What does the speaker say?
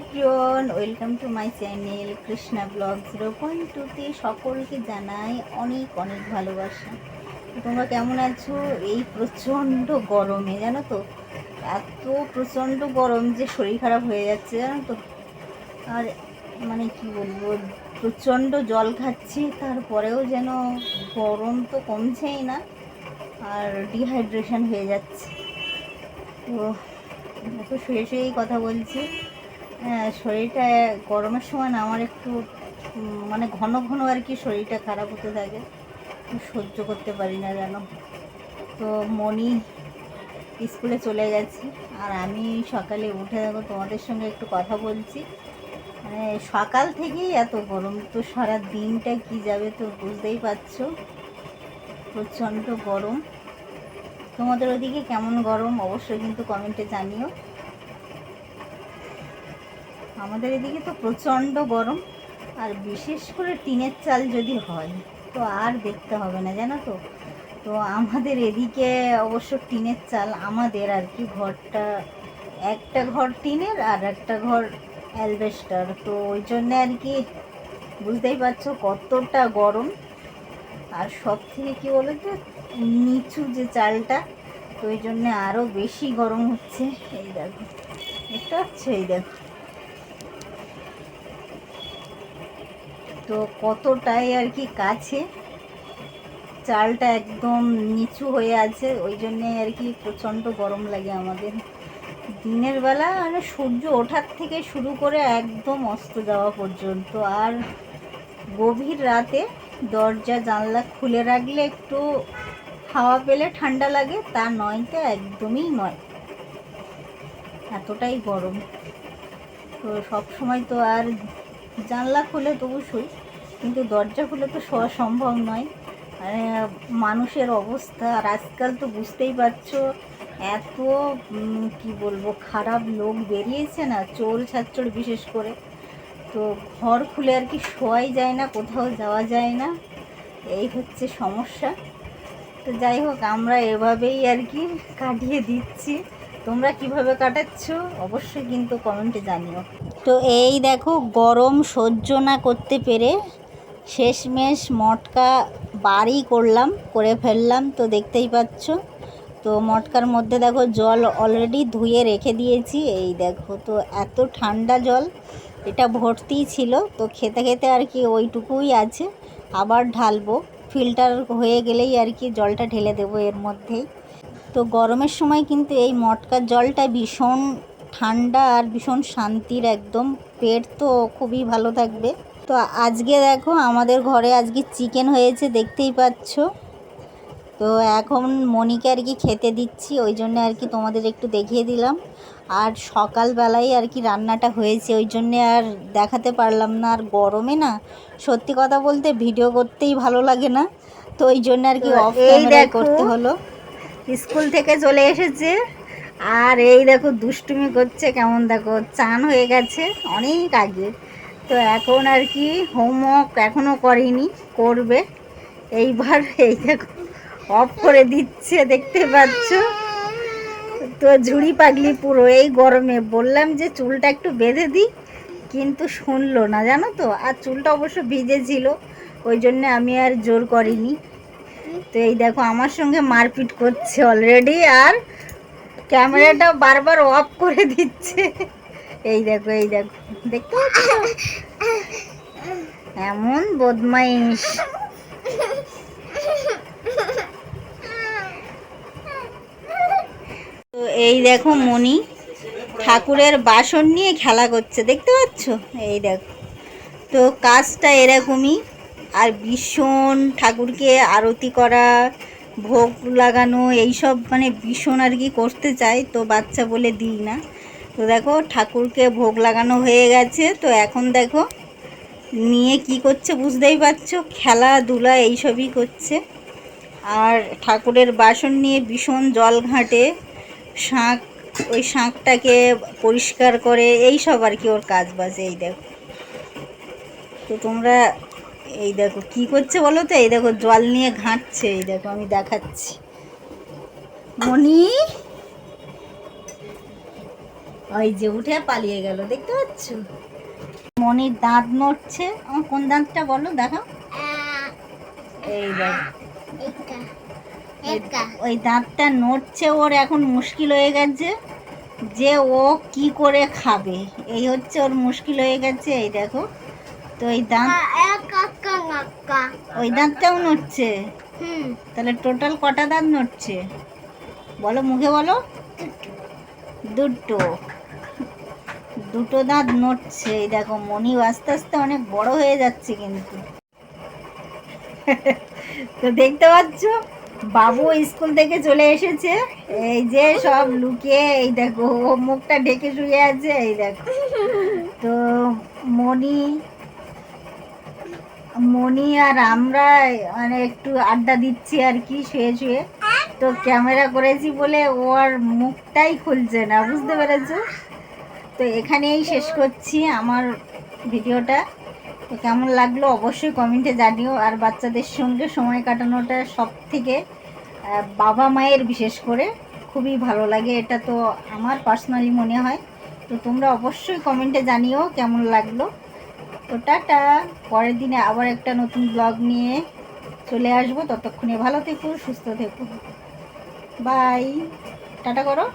Welcome to my channel Krishna blog zero point টুতে। সকলকে জানাই অনেক অনেক ভালোবাসা। তোমরা কেমন আছো? এই প্রচণ্ড গরমে, জানো তো? এত প্রচণ্ড গরম যে শরীর খারাপ হয়ে যাচ্ছে, জানো তো? আর মানে কি বলব, প্রচণ্ড জল খাচ্ছি, তারপরেও যেন গরম তো কমছেই না, আর ডিহাইড্রেশন হয়ে যাচ্ছে। তো শুয়ে শুয়েই কথা বলছি। শরীরটা গরমের সময় না আমার একটু মানে ঘন ঘন আর কি শরীরটা খারাপ হতে থাকে। সহ্য করতে পারি না যেন। তো মনি স্কুলে চলে গেছি। আর আমি সকালে উঠে দেখো তোমাদের সঙ্গে একটু কথা বলছি। মানে সকাল থেকেই এত গরম, তো সারা দিনটা কি যাবে তো বুঝতেই পারছ? প্রচণ্ড গরম। তোমাদের ওদিকে কেমন গরম? অবশ্যই কিন্তু কমেন্টে জানিও। আমাদের এদিকে তো প্রচণ্ড গরম, আর বিশেষ করে টিনের চাল যদি হয়, তো আর দেখতে হবে না, জানো তো? তো আমাদের এদিকে অবশ্য টিনের চাল আমাদের আর কি, ঘরটা একটা ঘর টিনের আর একটা ঘর অ্যালবেস্টার, তো ওই জন্যে আর কি বুঝতেই পারছ কতটা গরম। আর সব থেকে কী বলো তো নিচু যে চালটা, তো ওই জন্যে আরও বেশি গরম হচ্ছে। এই দেখো, দেখতে পাচ্ছ? এই দেখো। তো কতটাই আর কি কাছে। চালটা একদম নিচু হয়ে আছে, ওই জন্যে আর কি প্রচণ্ড গরম লাগে আমাদের। দিনের বেলা মানে সূর্য ওঠার থেকে শুরু করে একদম অস্ত যাওয়া পর্যন্ত। আর গভীর রাতে দরজা, জানলা খুলে রাখলে একটু হাওয়া পেলে ঠান্ডা লাগে, তা নয় তো একদমই নয়। এতটাই গরম। তো সব সময় তো আর জানলা খুলে তবু শুই। কিন্তু দরজা খুলে তো শোয়া সম্ভব নয়। মানে মানুষের অবস্থা, আর আজকাল তো বুঝতেই পারছ, এত কি বলব, খারাপ লোক বেরিয়েছে না চোর ছাত্র বিশেষ করে। তো ঘর খুলে আর কি শোয়াই যায় না, কোথাও যাওয়া যায় না। এই হচ্ছে সমস্যা। তো যাই হোক, আমরা এভাবেই আর কি কাটিয়ে দিচ্ছি। তোমরা কীভাবে কাটাচ্ছ অবশ্যই কিন্তু কমেন্টে জানিও। তো এই দেখো, গরম সহ্য না করতে পেরে শেষমেশ মটকা বাড়ি করলাম, করে ফেললাম, তো দেখতেই পাচ্ছ। তো মটকার মধ্যে দেখো জল অলরেডি ধুয়ে রেখে দিয়েছি। এই দেখো তো এত ঠান্ডা জল, এটা ভর্তিই ছিল, তো খেতে খেতে আর কি ওইটুকুই আছে। আবার ঢালবো ফিল্টার হয়ে গেলেই আর কি জলটা ঢেলে দেবো এর মধ্যেই। তো গরমের সময় কিন্তু এই মটকার জলটা ভীষণ ঠান্ডা আর ভীষণ শান্তির একদম। পেট তো খুবই ভালো থাকবে। তো আজকে দেখো আমাদের ঘরে আজকে চিকেন হয়েছে দেখতেই পাচ্ছ। তো এখন মনিকে আর কি খেতে দিচ্ছি ওই জন্য আর কি তোমাদের একটু দেখিয়ে দিলাম। আর সকালবেলায় আর কি রান্নাটা হয়েছে ওই জন্যে আর দেখাতে পারলাম না আর গরমে না সত্যি কথা বলতে ভিডিও করতেই ভালো লাগে না। তো ওই জন্য আর কি তো অফ ক্যামেরায় করতে হলো। স্কুল থেকে চলে এসেছে আর এই দেখো দুষ্টুমি করছে কেমন দেখো চান হয়ে গেছে অনেক আগে। তো এখন আর কি হোমওয়ার্ক এখনও করেনি, করবে। এইবার এই দেখো অফ করে দিচ্ছে, দেখতে পাচ্ছ? তো ঝুড়ি পাগলি পুরো এই গরমে। বললাম যে চুলটা একটু বেঁধে দিই, কিন্তু শুনলো না, জানো তো? আর চুলটা অবশ্য ভিজে ছিল ওই জন্য আমি আর জোর করিনি। তো এই দেখো, আমার সঙ্গে মারপিট করছে অলরেডি আর ক্যামেরাটা বারবার অফ করে দিচ্ছে। এই দেখো এই দেখো। দেখতে এমন বদমাইশ। তো এই দেখো মণি ঠাকুরের বাসন নিয়ে খেলা করছে, দেখতে পাচ্ছ? এই দেখো। তো কাজটা এরকমই, আর ভীষণ ঠাকুরকে আরতি করা, ভোগ লাগানো, এইসব মানে ভীষণ আর কি করতে চায়, তো বাচ্চা বলে দিই না। তো দেখো, ঠাকুরকে ভোগ লাগানো হয়ে গেছে। তো এখন দেখো, নিয়ে কি করছে বুঝতেই পারছ? খেলাধুলা এইসবই করছে। আর ঠাকুরের বাসন নিয়ে ভীষণ জল ঘাঁটে। শাঁখ, ওই শাঁখটাকে পরিষ্কার করে এই সব আর কি ওর কাজ বাজে, এই দেখো। তো তোমরা, এই দেখো, কি করছে বলো তো? এই দেখো, জল নিয়ে ঘাঁটছে, এই দেখো, আমি দেখাচ্ছি। মনি ওই যে উঠে পালিয়ে গেল দেখতে পাচ্ছ? মনির দাঁত নড়ছে। আমার কোন দাঁতটা বলো দেখো এই দেখ। ওই দাঁতটা নড়ছে ওর এখন মুশকিল হয়ে গেছে যে ও কি করে খাবে। এই হচ্ছে ওর মুশকিল হয়ে গেছে এই দেখো। তো এই দাঁত ওই দাঁতটাও নড়ছে? তাহলে টোটাল কটা দাঁত নড়ছে? বলো মুখে বলো। দুটো। দুটো দাঁত নড়ছে। এই দেখো মনি আস্তে আস্তে অনেক বড় হয়ে যাচ্ছে কিন্তু। তো দেখতে পাচ্ছ? বাবু স্কুল থেকে চলে এসেছে। এই যে সব লুকিয়ে, এই দেখো, ও মুখটা ঢেকে শুয়ে আছে, এই দেখো। তো মনি মনি আর আমরা মানে একটু আড্ডা দিচ্ছি আর কি, শুয়ে শুয়ে। তো ক্যামেরা করেছি বলে ওর মুখটাই খুলছে না, বুঝতে পেরেছ? তো এখানেই শেষ করছি আমার ভিডিওটা। তো কেমন লাগল অবশ্যই কমেন্টে জানিও। আর বাচ্চাদের সঙ্গে সময় কাটানোটা সব থেকে বাবা মায়ের বিশেষ করে খুবই ভালো লাগে। এটা তো আমার পার্সোনালি মনে হয়। তো তোমরা অবশ্যই কমেন্টে জানিও কেমন লাগল। তো টাটা। পরের দিনে আবার একটা নতুন ব্লগ নিয়ে চলে আসব। ততক্ষণে ভালো থেকো, সুস্থ থেকো। বাই টাটা করো।